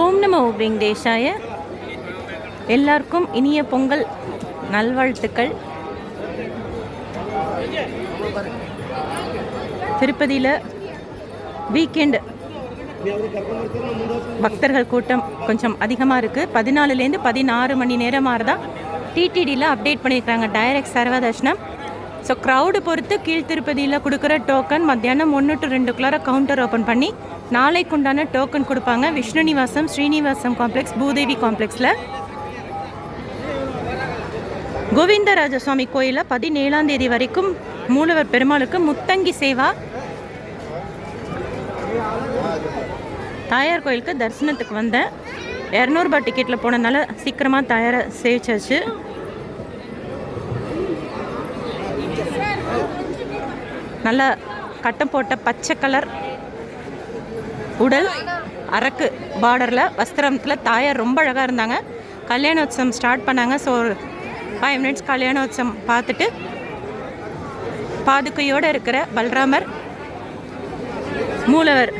ஓம் நமோ வெங்கடேஷாய. எல்லாருக்கும் இனிய பொங்கல் நல்வாழ்த்துக்கள். திருப்பதியில் வீக்கெண்டு பக்தர்கள் கூட்டம் கொஞ்சம் அதிகமாக இருக்குது பதினாலுலேருந்து பதினாறு மணி நேரமாக தான் டிடிடியில் அப்டேட் பண்ணியிருக்காங்க டைரக்ட் சர்வதர்ஷனம். ஸோ க்ரௌடு பொறுத்து கீழ் திருப்பதியில் கொடுக்குற டோக்கன் மத்தியானம் ஒன்று டு ரெண்டுக்குள்ளார கவுண்டர் ஓப்பன் பண்ணி நாளைக்கு உண்டான டோக்கன் கொடுப்பாங்க. விஷ்ணு நிவாசம் ஸ்ரீனிவாசம் காம்ப்ளெக்ஸ் பூதேவி காம்ப்ளெக்ஸில் கோவிந்தராஜ சுவாமி கோயிலில் பதினேழாம் தேதி வரைக்கும் மூலவர் பெருமாளுக்கு முத்தங்கி சேவா. தாயார் கோயிலுக்கு தரிசனத்துக்கு வந்தேன். இரநூறுபா டிக்கெட்டில் போனதுனால சீக்கிரமாக தாயாரை சேவிச்சாச்சு. நல்லா கட்டம் போட்ட பச்சை கலர் உடல் அரக்கு பார்டரில் வஸ்திரத்தில் தாயார் ரொம்ப அழகாக இருந்தாங்க. கல்யாணோத்சவம் ஸ்டார்ட் பண்ணாங்க. ஸோ ஒரு ஃபைவ் மினிட்ஸ் கல்யாணோத்சவம் பார்த்துட்டு பாதுகையோடு இருக்கிற பல்ராமர் மூலவர்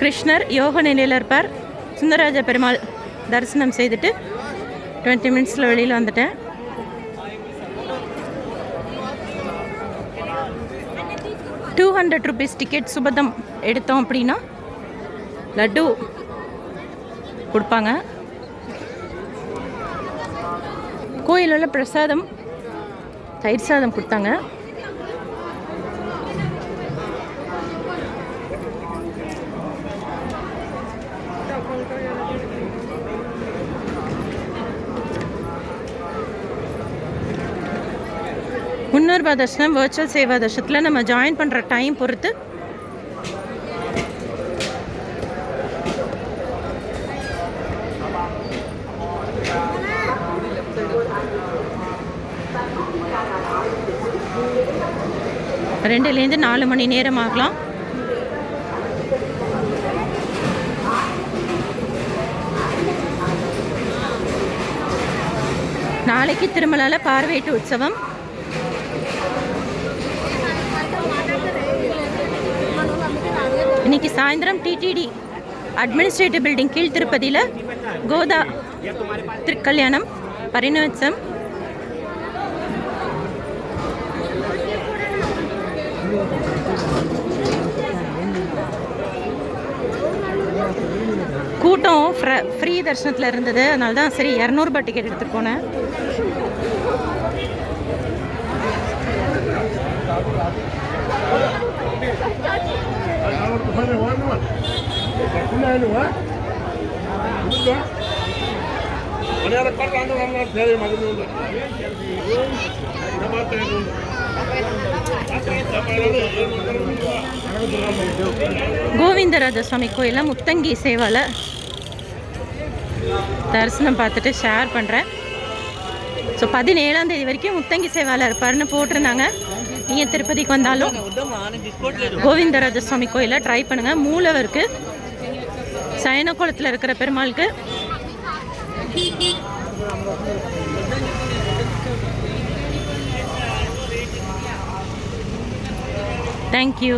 கிருஷ்ணர் யோக நிலையில் இருப்பார். சுந்தரராஜ பெருமாள் தரிசனம் செய்துட்டு டுவெண்ட்டி மினிட்ஸில் வெளியில் வந்துட்டேன். டூ ஹண்ட்ரட் ருபீஸ் டிக்கெட் சுபதம் எடுத்தோம் அப்படின்னா லட்டு கொடுப்பாங்க. கோயிலில் பிரசாதம் தயிர் சாதம் கொடுத்தாங்க. முன்னூறுபா தர்ஷனம் வேர்ச்சுவல் சேவா தர்ஷனத்தில் நம்ம ஜாயின் பண்ணுற டைம் பொறுத்து ரெண்டுலேருந்து நாலு மணி நேரம் ஆகலாம். நாளைக்கு திருமலால பார்வையிட்டு உற்சவம். இன்னைக்கு சாயந்தரம் டிடிடி அட்மினிஸ்ட்ரேட்டிவ் பில்டிங் கீழ் திருப்பதியில் கோதா திருக்கல்யாணம் பரிணோத்சவம் கூட்டம் ஃப்ரீ தரிசனத்தில் இருந்தது. அதனால தான் சரி இரநூறுபா டிக்கெட் எடுத்து போனேன். கோவிந்தராஜ சுவாமி கோயிலில் முத்தங்கி சேவால தரிசனம் பார்த்துட்டு ஷேர் பண்ணுறேன் ஸோ பதினேழாம் தேதி வரைக்கும் முத்தங்கி சேவால இருப்பாருன்னு போட்டிருந்தாங்க. நீங்கள் திருப்பதிக்கு வந்தாலும் கோவிந்தராஜ சுவாமி கோயிலை ட்ரை பண்ணுங்கள் மூலவருக்கு சயனகுளத்தில் இருக்கிற பெருமாளுக்கு. தேங்க்யூ